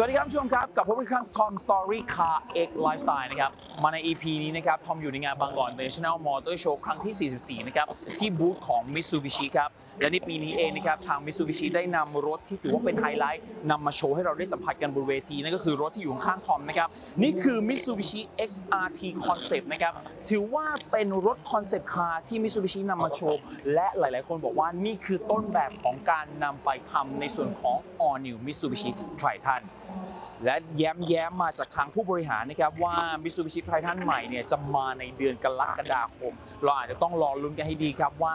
สวัสดีครับผู้ชมครับกับพบกันอีกครั้ง Tom Story Car X Lifestyle นะครับมาใน EP นี้นะครับทอมอยู่ในงานบางกอก International Motor Show ครั้งที่ 44 นะครับที่บูธของ Mitsubishi ครับและในปีนี้เองนะครับทาง Mitsubishi ได้นำรถที่ถือว่าเป็นไฮไลท์นำมาโชว์ให้เราได้สัมผัสกันบนเวทีนั่นก็คือรถที่อยู่ข้างทอมนะครับนี่คือ Mitsubishi XRT Concept นะครับถือว่าเป็นรถคอนเซปต์คาร์ที่ Mitsubishi นำมาโชว์และหลาย ๆ คนบอกว่านี่คือต้นแบบของการนำไปทำในส่วนของ All New Mitsubishi Triton และแย้มแย้มมาจากทางผู้บริหารนะครับว่า Mitsubishi Triton ใหม่เนี่ยจะมาในเดือนกรกฎาคม เราอาจจะต้องรอลุ้นกันให้ดีครับว่า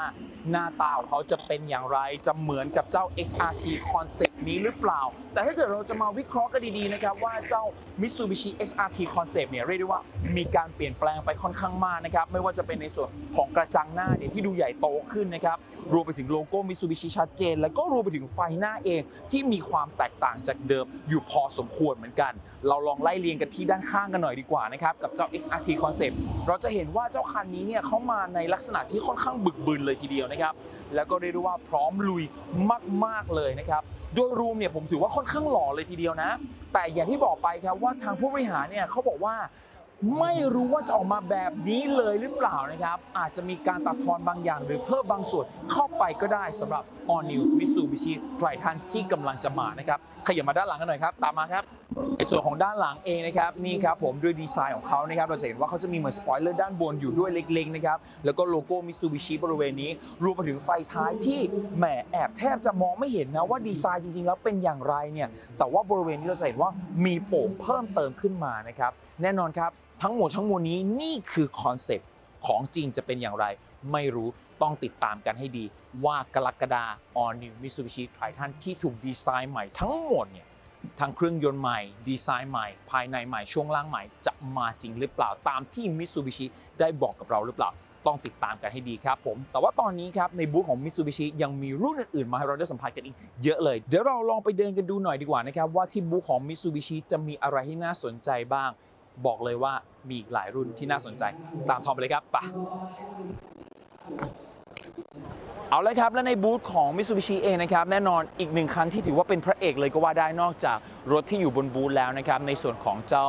หน้าตาของเขาจะเป็นอย่างไร จะเหมือนกับเจ้า XRT Concept นี้หรือเปล่า แต่ถ้าเกิดเราจะมาวิเคราะห์กันดีๆนะครับว่าเจ้า Mitsubishi XRT Concept เนี่ยเรียกได้ว่ามีการเปลี่ยนแปลงไปค่อนข้างมากนะครับไม่ว่าจะเป็นในส่วนของกระจังหน้าเนี่ยที่ดูใหญ่โตขึ้นนะครับรวมไปถึงโลโก้ Mitsubishi ชัดเจน แล้วก็รวมไปถึงไฟหน้าเองที่มีความแตกต่างจากเดิมอยู่พอสมควรเหมือนกัน เราลองไล่เรียงกันที่ด้านข้างกันหน่อยดีกว่านะครับกับเจ้า XRT Concept เราจะเห็นว่าเจ้าคันนี้เนี่ยเขามาในลักษณะที่ค่อนข้างบึกบึนเลยทีเดียวนะครับแล้วก็เรียกได้ว่าพร้อมลุยมาก ๆ เลยนะครับโดยรวมเนี่ยผมถือว่าค่อนข้างหล่อเลยทีเดียวนะ แต่อย่างที่บอกไปครับว่าทางผู้บริหารเนี่ยเขาบอกว่าไม่รู้ว่าจะออกมาแบบนี้เลยหรือเปล่านะครับ อาจจะมีการตัดทอนบางอย่างหรือเพิ่มบางส่วนเข้าไปก็ได้สำหรับ All New Mitsubishi Triton ที่กำลังจะมานะครับขยับมาด้านหลังกันหน่อยครับตามมาครับในส่วนของด้านหลังเองนะครับนี่ครับผมด้วยดีไซน์ของเขานะครับเราจะเห็นว่าเขาจะมีเหมือนสปอยเลอร์ด้านบนอยู่ด้วยเล็กๆนะครับแล้วก็โลโก้มิ t ซูบิชิบริเวณนี้ รวมไปถึงไฟท้ายที่แหมแอบแทบจะมองไม่เห็นนะว่าดีไซน์จริงๆ แล้วเป็นอย่างไรเนี่ยแต่ว่าบริเวณนี้เราจะเห็นว่ามีโป่งเพิ่มเติมขึ้นมานะครับแน่นอนครับทั้งหมดทั้งมวลนี้นี่คือคอนเซปต์ของจริงจะเป็นอย่างไรไม่รู้ ต้องติดตามกันให้ดีว่ากรกฎา All New Mitsubishi Triton ที่ถูกดีไซน์ใหม่ทั้งหมดเนี่ยทั้งเครื่องยนต์ใหม่ ดีไซน์ใหม่ ภายในใหม่ช่วงล่างใหม่จะมาจริงหรือเปล่าตามที่ Mitsubishi ได้บอกกับเราหรือเปล่า ต้องติดตามกันให้ดีครับผม แต่ว่าตอนนี้ครับในบูธของ Mitsubishi ยังมีรุ่นอื่นๆ มาให้เราได้สัมผัสกันอีกเยอะเลย เดี๋ยวเราลองไปเดินกันดูหน่อยดีกว่านะครับว่าที่บูธของ Mitsubishi จะมีอะไรที่น่าสนใจบ้าง บอกเลยว่ามีอีกหลายรุ่นที่น่าสนใจ ตามทอมไปเลยครับไป เอาเลยครับ และในบูธของ Mitsubishi เองนะครับแน่นอนอีกหนึ่งคันที่ถือว่าเป็นพระเอกเลยก็ว่าได้นอกจากรถที่อยู่บนบูธแล้วนะครับ ในส่วนของเจ้า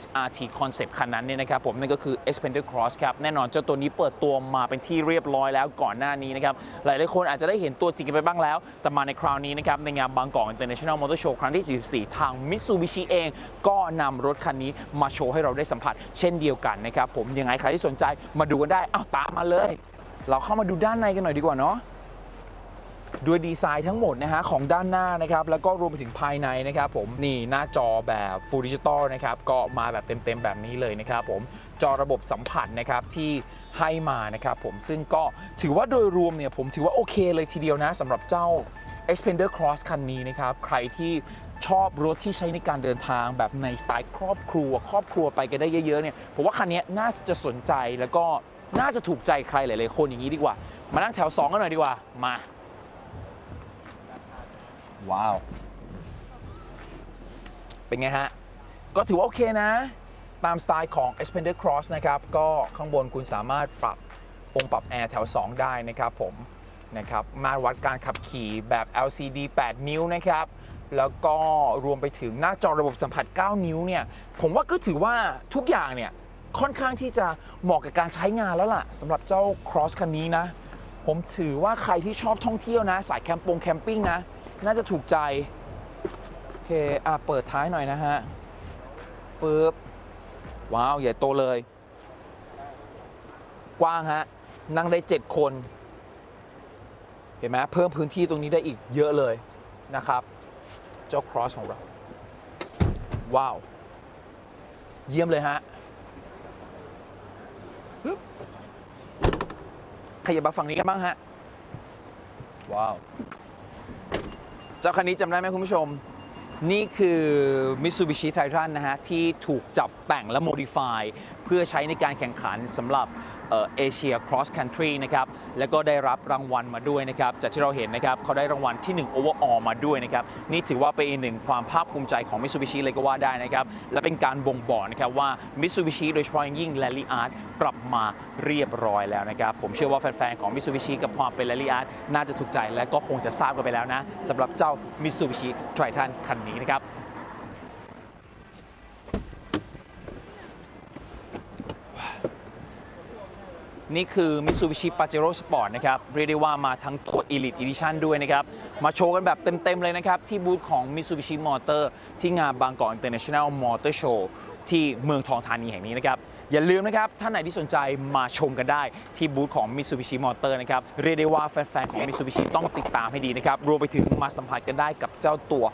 XRT Concept คันนั้นเนี่ยนะครับผมนั่นก็คือ Xpander Cross ครับ แน่นอนเจ้าตัวนี้เปิดตัวมาเป็นที่เรียบร้อยแล้วก่อนหน้านี้นะครับ หลายๆคนอาจจะได้เห็นตัวจริงกันไปบ้างแล้ว แต่มาในคราวนี้นะครับ ในงานบางกอก International Motor Show ครั้งที่ 44 ทาง Mitsubishi เอง ก็นำรถคันนี้มาโชว์ให้เราได้สัมผัส เช่นเดียวกันนะครับผมยังไงใครที่สนใจมาดูกันได้อ้าวตามมาเลย เราเข้ามาดูด้านในกันหน่อยดีกว่าเนาะด้วยดีไซน์ทั้งหมดนะฮะของด้านหน้านะครับแล้วก็รวมไปถึงภายในนะครับผมนี่หน้าจอแบบ Full Digital นะครับก็มาแบบเต็มๆแบบนี้เลยนะครับผมจอระบบสัมผัสนะครับที่ให้มานะครับผมซึ่งก็ถือว่าโดยรวมเนี่ยผมถือว่าโอเคเลยทีเดียวนะสำหรับเจ้า Xpander Cross คันนี้นะครับ ใครที่ชอบรถที่ใช้ในการเดินทางแบบในสไตล์ครอบครัว ครอบครัวไปกันได้เยอะๆเนี่ยผมว่าคันนี้น่าจะสนใจแล้วก็ น่าจะถูกใจใครหลายๆคนอย่างนี้ดีกว่า มานั่งแถว 2 กันหน่อยดีกว่า มา ว้าว เป็นไงฮะ ก็ถือว่าโอเคนะ ตามสไตล์ของ Xpander Cross นะครับ ก็ข้างบนคุณสามารถปรับองค์ปรับแอร์แถว 2 ได้นะครับผมนะครับ มาวัดการขับขี่แบบ LCD 8 นิ้วนะครับแล้วก็รวมไปถึงหน้าจอระบบสัมผัส 9 นิ้วเนี่ย ผมว่าก็ถือว่าทุกอย่างเนี่ย ค่อนข้างที่จะเหมาะกับการใช้งานแล้วล่ะสำหรับเจ้า Cross คันนี้นะ ผมถือว่าใครที่ชอบท่องเที่ยวนะ สายแคมปงแคมปิ้งนะ น่าจะถูกใจ โอเค อะ เปิดท้ายหน่อยนะฮะปึ๊บ ว้าว ใหญ่โตเลย กว้างฮะ นั่งได้ 7 คน เห็นไหมเพิ่มพื้นที่ตรงนี้ได้อีกเยอะเลยนะครับ เจ้า cross ของเรา ว้าว เยี่ยมเลยฮะ ขยับมาฝั่งนี้กันบ้างฮะ ว้าว เจ้าคันนี้จำได้ไหมคุณผู้ชม นี่คือ Mitsubishi Titan นะฮะ ที่ถูกจับแต่งและ modify เพื่อใช้ในการแข่งขันสำหรับ เอเชีย cross country นะครับแล้วก็ได้รับรางวัลมาด้วยนะครับจากที่เราเห็นนะครับเขาได้รางวัลที่ 1 overall มาด้วยนะครับนี่ถือว่าเป็นอีกหนึ่งความภาคภูมิใจของ Mitsubishi เลยก็ว่าได้นะครับและเป็นการบ่งบอกนะครับว่า Mitsubishi โดยเฉพาะอย่างยิ่ง Rally Art ปรับมาเรียบร้อยแล้วนะครับผมเชื่อว่าแฟนๆของ Mitsubishi กับความเป็น Rally Art น่าจะถูกใจและก็คงจะทราบกันไปแล้วนะสำหรับเจ้า Mitsubishi Triton คันนี้นะครับ นี่คือ Mitsubishi Pajero Sport นะครับ เรียกได้ว่ามาทั้งตัว Elite Edition ด้วยนะครับ มาโชว์กันแบบเต็ม ๆ เลยนะครับ ที่บูธของ Mitsubishi Motor ที่งานบางกอก International Motor Show ที่เมืองทองธานีแห่งนี้นะครับ อย่าลืมนะครับ ท่านไหนที่สนใจมาชมกันได้ ที่บูธของ Mitsubishi Motor นะครับ เรียกได้ว่าแฟนๆ ของ Mitsubishi ต้องติดตามให้ดีนะครับ รวมไปถึงมาสัมผัสกันได้กับเจ้าตัว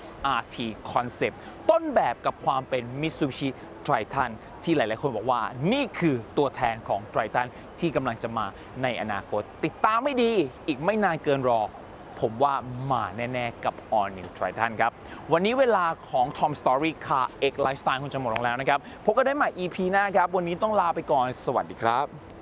XRT Concept ต้นแบบกับความเป็น Mitsubishi Triton ที่หลายๆ คนบอกว่า นี่คือตัวแทนของ Triton ที่กำลังจะมาในอนาคต ติดตามไม่ดีอีกไม่นานเกินรอ ผมว่ามาแน่ ๆ กับ All New Triton ครับ วันนี้เวลาของ Tom Story Car X Lifestyle คงจะหมดลงแล้วนะครับ พบกันได้ใหม่ EP หน้าครับ วันนี้ต้องลาไปก่อน สวัสดีครับ